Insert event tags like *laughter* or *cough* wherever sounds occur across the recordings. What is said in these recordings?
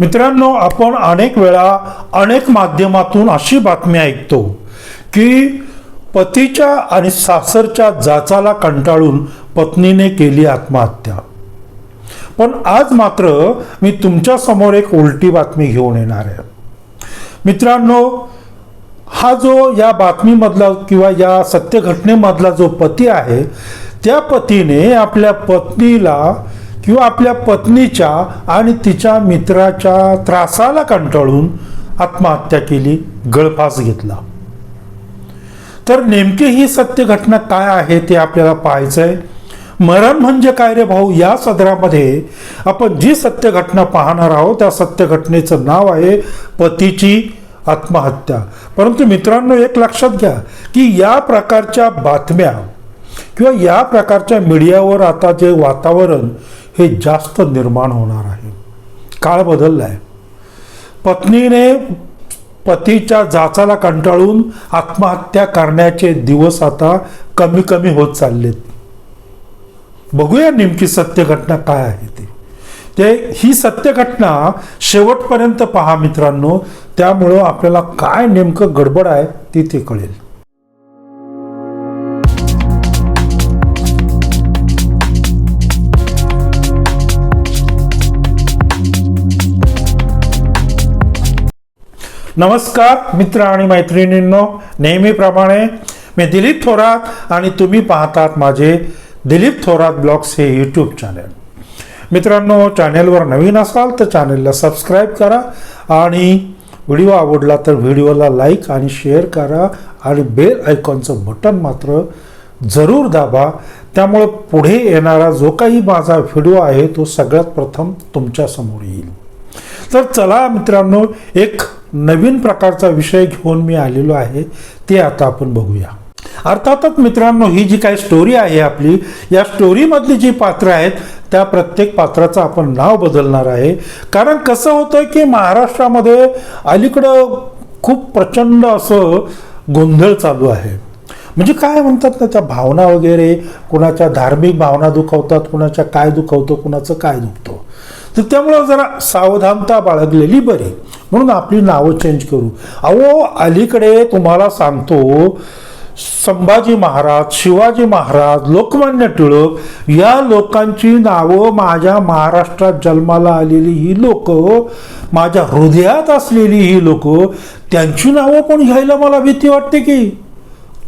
मित्रांनो आपण अनेक वेळा अनेक माध्यमातून अशी बातमी ऐकतो की पतीच्या आणि सासरच्या जाचाला कंटाळून पत्नीने केली आत्महत्या. पण आज मात्र मी तुमच्यासमोर एक उलटी बातमी घेऊन येणार आहे. मित्रांनो हा जो या बातमीमधला किंवा या सत्यघटनेमधला जो पती आहे त्या पतीने आपल्या पत्नीला किंवा आपल्या पत्नीच्या आणि तिच्या मित्राच्या त्रासाला कंटाळून आत्महत्या केली गळफास घेतला. तर नेमकी ही सत्य घटना काय आहे ते आपल्याला पाहायचं आहे मरण म्हणजे काय रे भाऊ? या सदरामध्ये आपण जी सत्य घटना पाहणार आहोत त्या सत्य घटनेचं नाव आहे पतीची आत्महत्या. परंतु मित्रांनो एक लक्षात घ्या की या प्रकारच्या बातम्या किंवा या प्रकारच्या मीडियावर आता जे वातावरण हे जास्त निर्माण होणार आहे. काळ बदलला आहे पत्नीने पतीच्या जाचाला कंटाळून आत्महत्या करण्याचे दिवस आता कमी कमी होत चाललेत. बघूया नेमकी सत्य घटना काय आहे ती. ते ही सत्य घटना शेवटपर्यंत पहा मित्रांनो त्यामुळं आपल्याला काय नेमकं गडबड आहे ती ते कळेल. नमस्कार मित्र आणि मैत्रिणींनो. नेहमीप्रमाणे मी दिलीप थोरात आणि तुम्ही पाहतात माझे दिलीप थोरात ब्लॉग्स हे यूट्यूब चॅनल मित्रांनो चॅनेलवर नवीन असाल तर चॅनेलला सबस्क्राईब करा आणि व्हिडिओ आवडला तर व्हिडिओला लाईक आणि शेअर करा आणि बेल आयकॉनचं बटन मात्र जरूर दाबा. त्यामुळे पुढे येणारा जो काही माझा व्हिडिओ आहे तो सगळ्यात प्रथम तुमच्यासमोर येईल. तर चला मित्रांनो एक नवीन प्रकारचा विषय घेऊन मी आलेलो आहे ते आता आपण बघूया. अर्थातच मित्रांनो ही जी काही स्टोरी आहे आपली या स्टोरीमधली जी पात्र आहेत त्या प्रत्येक पात्राचं आपण नाव बदलणार आहे. कारण कसं होतं की महाराष्ट्रामध्ये अलीकडं खूप प्रचंड असं गोंधळ चालू आहे. म्हणजे काय म्हणतात ना त्या भावना वगैरे कुणाच्या धार्मिक भावना दुखवतात कुणाच्या काय दुखवतं कुणाचं काय दुखतं. तर त्यामुळं जरा सावधानता बाळगलेली बरी. म्हणून आपली नावं चेंज करू. अहो अलीकडे तुम्हाला सांगतो संभाजी महाराज शिवाजी महाराज लोकमान्य टिळक या लोकांची नावं माझ्या महाराष्ट्रात जन्माला आलेली ही लोक माझ्या हृदयात असलेली ही लोक त्यांची नावं पण घ्यायला मला भीती वाटते की?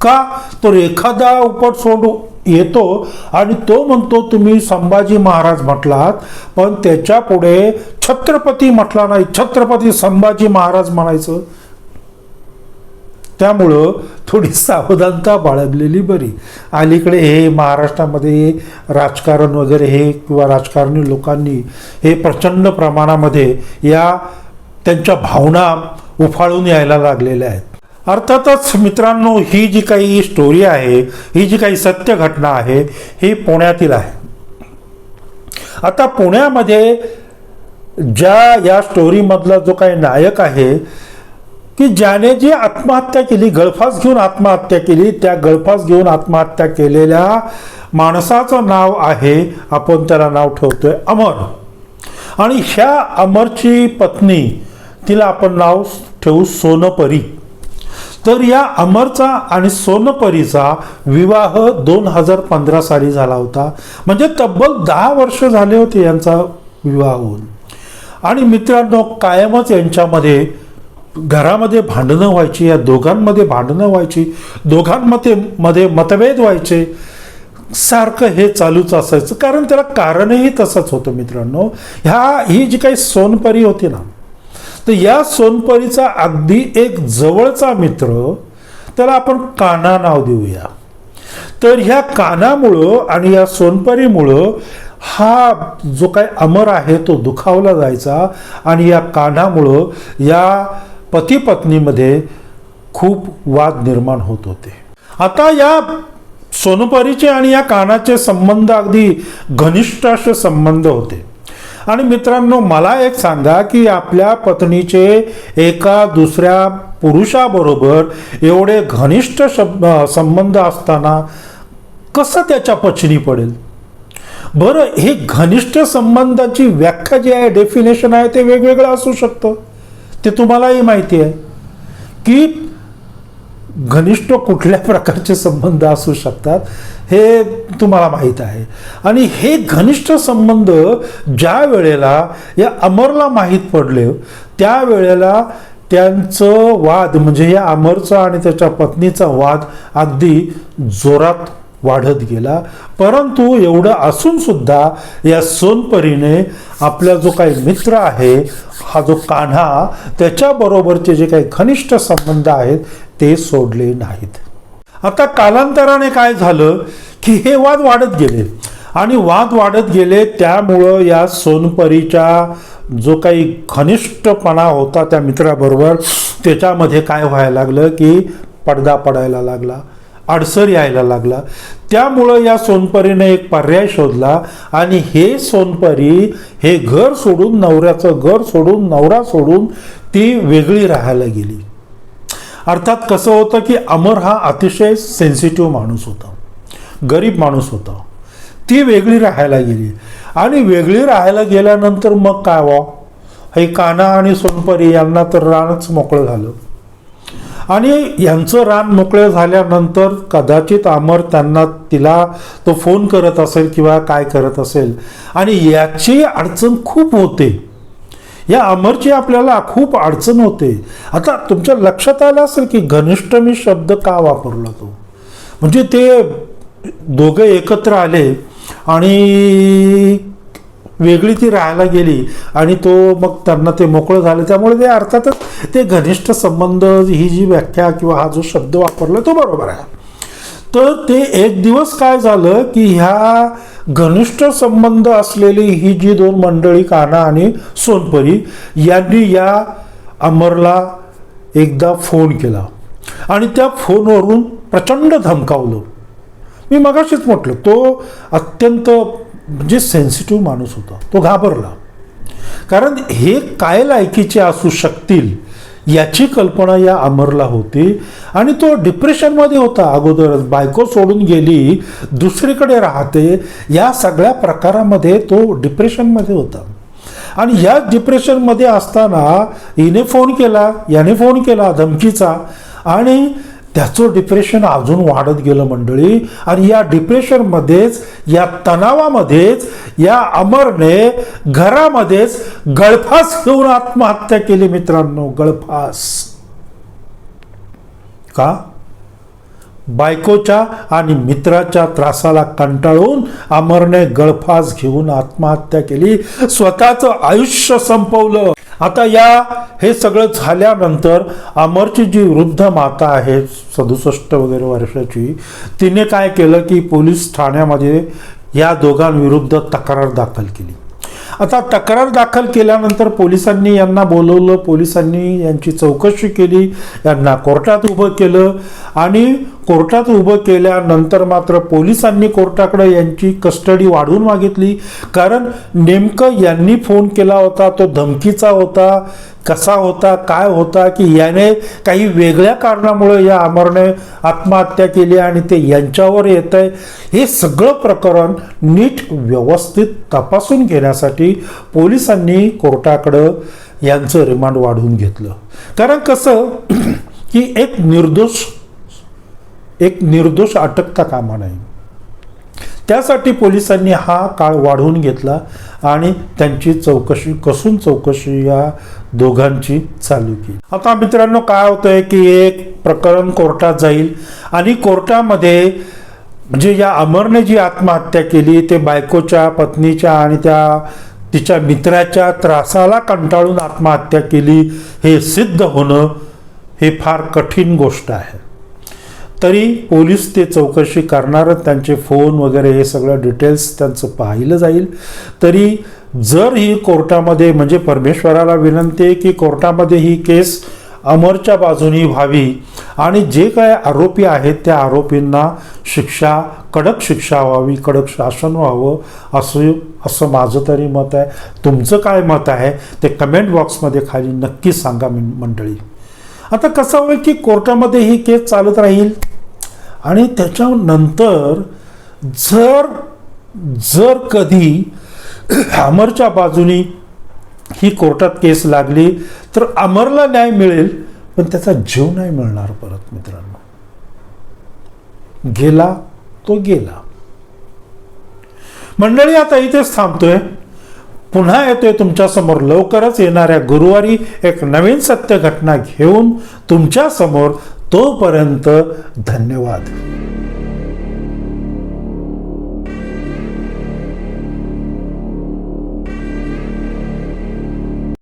का? तर एखादा उपट सोडू. येतो आणि तो म्हणतो तुम्ही संभाजी महाराज म्हटलात पण त्याच्या पुढे छत्रपती म्हटला नाही. छत्रपती संभाजी महाराज म्हणायचं. त्यामुळं थोडी सावधानता बाळगलेली बरी. अलीकडे हे महाराष्ट्रामध्ये राजकारण वगैरे हे किंवा राजकारणी लोकांनी हे प्रचंड प्रमाणामध्ये या त्यांच्या भावना उफाळून यायला लागलेल्या आहेत. अर्थातच मित्रांनो ही जी काही स्टोरी आहे ही जी काही सत्य घटना आहे ही पुण्यातील आहे. आता पुण्यामध्ये ज्या या स्टोरीमधला जो काही नायक आहे की ज्याने जी आत्महत्या केली गळफास घेऊन आत्महत्या केली त्या गळफास घेऊन आत्महत्या केलेल्या माणसाचं नाव आहे आपण त्याला नाव ठेवतोय अमर. आणि ह्या अमरची पत्नी तिला आपण नाव ठेवू सोनपरी. तर या अमरचा आणि सोनपरीचा विवाह दोन हजार पंधरा साली झाला होता. म्हणजे तब्बल दहा वर्ष झाले होते यांचा विवाह होऊन. आणि मित्रांनो कायमच यांच्यामध्ये घरामध्ये भांडणं व्हायची या दोघांमध्ये भांडणं व्हायची दोघांमध्ये मध्ये मतभेद व्हायचे. सारखं हे चालूच असायचं. कारण त्याला कारणही तसंच होतं मित्रांनो. ह्या ही जी काही सोनपरी होती ना तर या सोनपरीचा अगदी एक जवळचा मित्र त्याला आपण काना नाव देऊया. तर ह्या कानामुळं आणि या सोनपरीमुळं हा जो काय अमर आहे तो दुखावला जायचा आणि या कानामुळं या पतीपत्नीमध्ये खूप वाद निर्माण होत होते. आता या सोनपरीचे आणि या कानाचे संबंध अगदी घनिष्ठ असे संबंध होते. आणि मित्रांनो मला एक सांगा की आपल्या पत्नीचे एका दुसऱ्या पुरुषाबरोबर एवढे घनिष्ठ शब्द संबंध असताना कसं त्याच्या पचनी पडेल? बरं हे घनिष्ठ संबंधाची व्याख्या जी आहे डेफिनेशन आहे ते वेगवेगळं असू शकतं. ते तुम्हालाही माहिती आहे की घनिष्ठ कुठल्या प्रकारचे संबंध असू शकतात हे तुम्हाला माहीत आहे. आणि हे घनिष्ठ संबंध ज्या वेळेला या अमरला माहीत पडले त्यावेळेला त्यांचं वाद म्हणजे या अमरचा आणि त्याच्या पत्नीचा वाद अगदी जोरात वाढत गेला. परंतु एवढं असून सुद्धा या सोनपरीने आपला जो काही मित्र आहे हा जो कान्हा त्याच्याबरोबरचे जे काही घनिष्ठ संबंध आहेत ते सोडले नाहीत. आता कालांतराने काय झालं की हे वाद वाढत गेले. आणि वाद वाढत गेले त्यामुळं या सोनपरीच्या जो काही घनिष्ठपणा होता त्या मित्राबरोबर त्याच्यामध्ये काय व्हायला लागलं की पडदा पडायला लागला. अडसर यायला लागला. त्यामुळं या सोनपरीने एक पर्याय शोधला आणि हे सोनपरी हे घर सोडून नवऱ्याचं घर सोडून नवरा सोडून ती वेगळी राहायला गेली. अर्थात कसं होतं की अमर हा अतिशय सेन्सिटिव्ह माणूस होता. गरीब माणूस होता. ती वेगळी राहायला गेली. आणि वेगळी राहायला गेल्यानंतर मग काय व्हा हे काना आणि सोनपरी यांना तर रानच मोकळं झालं. आणि यांचं रान मोकळे झाल्यानंतर कदाचित अमर त्यांना तिला तो फोन करत असेल किंवा काय करत असेल. आणि याची अडचण खूप होते. या अमरची आपल्याला खूप अडचण होते. आता तुमच्या लक्षात आलं असेल की घनिष्ठ मी शब्द का वापरला तो? म्हणजे ते दोघं एकत्र आले आणि वेगळी ती राहायला गेली आणि तो मग त्यांना ते मोकळं झालं. त्यामुळे ते अर्थातच ते घनिष्ठ संबंध ही जी व्याख्या किंवा हा जो शब्द वापरला तो बरोबर आहे. तर ते एक दिवस काय झालं की ह्या घनिष्ठ संबंध असलेली ही जी दोन मंडळी काना आणि सोनपरी यांनी या अमरला एकदा फोन केला. आणि त्या फोनवरून प्रचंड धमकावलं. मी मगाशीच म्हटलं तो अत्यंत म्हणजे सेन्सिटिव्ह माणूस होता तो घाबरला. कारण हे काय लायकीचे असू शकतील याची कल्पना या अमरला होती आणि तो डिप्रेशनमध्ये होता. अगोदरच बायको सोडून गेली दुसरीकडे राहते या सगळ्या प्रकारामध्ये तो डिप्रेशनमध्ये होता. आणि या डिप्रेशनमध्ये असताना हिने फोन केला याने फोन केला धमकीचा आणि त्याचं डिप्रेशन अजून वाढत गेलं मंडळी. आणि या डिप्रेशनमध्येच या तणावामध्येच या अमरने घरामध्येच गळफास घेऊन आत्महत्या केली मित्रांनो गळफास. का? बायकोच्या आणि मित्राच्या त्रासाला कंटाळून अमरने गळफास घेऊन आत्महत्या केली. स्वतःचं आयुष्य संपवलं. आता या हे सगळं झाल्यानंतर अमरची जी वृद्ध माता आहे सदुसष्ट वगैरे वर्षाची तिने काय केलं की पोलीस ठाण्यामध्ये या दोघांविरुद्ध तक्रार दाखल केली. आता तक्रार दाखल केल्यानंतर पोलिसांनी यांना बोलवलं पोलिसांनी यांची चौकशी केली यांना कोर्टात उभं केलं आणि कोर्टात उभं केल्यानंतर मात्र पोलिसांनी कोर्टाकडे यांची कस्टडी वाढवून मागितली. कारण नेमकं यांनी फोन केला होता तो धमकीचा होता कसा होता काय होता की याने काही वेगळ्या कारणामुळे या अमरने आत्महत्या केली आणि ते यांच्यावर येत आहे हे सगळं प्रकरण नीट व्यवस्थित तपासून घेण्यासाठी पोलिसांनी कोर्टाकडं यांचं रिमांड वाढवून घेतलं. कारण कसं *clears throat* की एक निर्दोष एक निर्दोष अटकता कामा नये. त्यासाठी पोलिसांनी हा काळ वाढवून घेतला आणि त्यांची चौकशी कसून चौकशी या दोघांची चालू केली. आता मित्रांनो काय होतंय की एक प्रकरण कोर्टात जाईल आणि कोर्टामध्ये म्हणजे या अमरने जी आत्महत्या केली ते बायकोच्या पत्नीच्या आणि त्या तिच्या मित्राच्या त्रासाला कंटाळून आत्महत्या केली हे सिद्ध होणं हे फार कठीण गोष्ट आहे. तरी पोलीस ते चौकशी करणार त्यांचे फोन वगैरे हे सगळं डिटेल्स त्यांचं पाहिलं जाईल. तरी जर ही कोर्टामध्ये म्हणजे परमेश्वराला विनंती आहे की कोर्टामध्ये ही केस अमरच्या बाजूनी व्हावी आणि जे काय आरोपी आहेत त्या आरोपींना शिक्षा कडक शिक्षा व्हावी कडक शासन व्हावं असं असं माझं तरी मत आहे. तुमचं काय मत आहे ते कमेंट बॉक्समध्ये खाली नक्की सांगा मंडळी. आता कसं होईल की कोर्टामध्ये ही केस चालत राहील? आणि त्याच्यानंतर जर जर कधी अमरच्या बाजूनी ही कोर्टात केस लागली तर अमरला न्याय मिळेल पण त्याचा जीव नाही मिळणार परत मित्रांनो. गेला तो गेला. मंडळी आता इथेच थांबतोय. पुन्हा येतोय तुमच्यासमोर लवकरच येणाऱ्या गुरुवारी एक नवीन सत्य घटना घेऊन तुमच्यासमोर तोपर्यंत धन्यवाद.